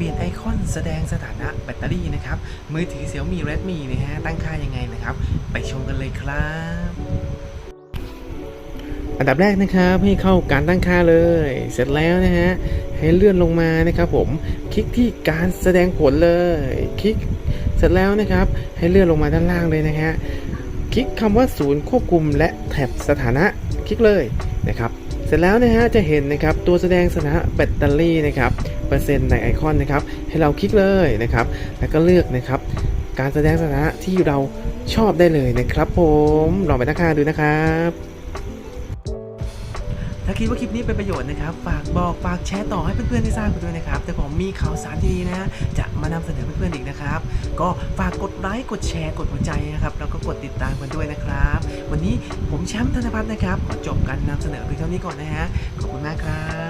ปลี่ยนไอคอนแสดงสถานะแบตเตอรี่นะครับ มือถือ Xiaomi Redmi นะฮะ ตั้งค่ายังไงนะครับ ไปชมกันเลยครับ อันดับแรกนะครับ ให้เข้าการตั้งค่าเลย เสร็จแล้วนะฮะ ให้เลื่อนลงมานะครับผม คลิกที่การแสดงผลเลย คลิก เสร็จแล้วนะครับ ให้เลื่อนลงมาด้านล่างเลยนะฮะ คลิกคำว่าศูนย์ควบคุมและแท็บสถานะ คลิกเลยนะครับ เสร็จแล้วนะฮะ จะเห็นนะครับ ตัวแสดงสถานะแบตเตอรี่นะครับ ร์เซ็นในไอคอนนะครับ ให้เราคลิกเลยนะครับ แล้วก็เลือกนะครับ การแสดงสถานะที่เราชอบได้เลยนะครับ ผมลองไปตั้งค่าดูนะครับถ้าคิดว่าคลิปนี้เป็นประโยชน์นะครับ ฝากบอกฝากแชร์ต่อให้เพื่อนๆได้ทราบกันด้วยนะครับ แต่ผมมีข่าวสารดีๆนะ จะมานำเสนอเพื่อนๆอีกนะครับ ก็ฝากกดไลค์กดแชร์กดหัวใจนะครับ แล้วก็กดติดตามกันด้วยนะครับ วันนี้ผมแชมป์ธนพัฒน์นะครับ ขอจบการนำเสนอเพียงเท่านี้ก่อนนะฮะ ขอบคุณมากครับ